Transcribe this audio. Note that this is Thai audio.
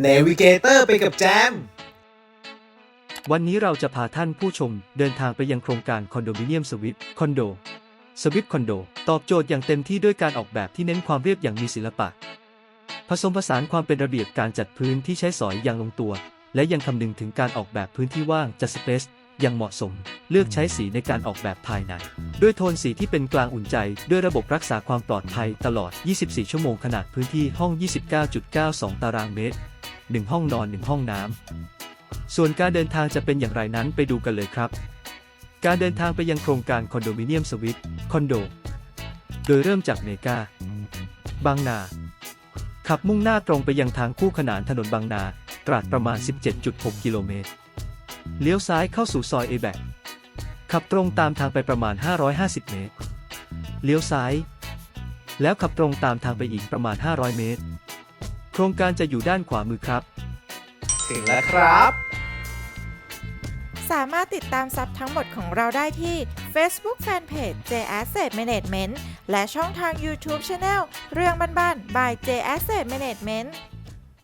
เนวิเกเตอร์ไปกับแจม วันนี้เราจะพาท่านผู้ชมเดินทางไปยังโครงการคอนโดมิเนียมสวิฟคอนโดสวิฟคอนโดตอบโจทย์อย่างเต็มที่ด้วยการออกแบบที่เน้นความเรียบอย่างมีศิลปะ ผสมผสานความเป็นระเบียบการจัดพื้นที่ใช้สอยอย่างลงตัว และยังคำนึงถึงการออกแบบพื้นที่ว่างจัดสเปซอย่างเหมาะสม เลือกใช้สีในการออกแบบภายใน ด้วยโทนสีที่เป็นกลางอุ่นใจ ด้วยระบบรักษาความปลอดภัยตลอด 24 ชั่วโมงขนาดพื้นที่ห้อง 29.92 ตารางเมตร 1 ห้องนอน 1 ห้องน้ำ ส่วนการเดินทางจะเป็นอย่างไรนั้นไปดูกันเลยครับ การเดินทางไปยังโครงการคอนโดมิเนียมสวิทคอนโด โดยเริ่มจากเมกาบางนา ขับมุ่งหน้าตรงไปยังทางคู่ขนานถนนบางนา ตราดประมาณ 17.6 กิโลเมตร เลี้ยวซ้ายเข้าสู่ซอยเอแบกขับตรงตามทางไปประมาณ 550 เมตร เลี้ยวซ้าย แล้วขับตรงตามทางไปอีกประมาณ 500 เมตร โครงการจะอยู่ด้านขวามือครับ ถึงแล้วครับ สามารถติดตามซับทั้งหมดของเราได้ที่ Facebook Fanpage J Asset Management และช่องทาง YouTube Channel เรื่องบ้านๆ by J Asset Management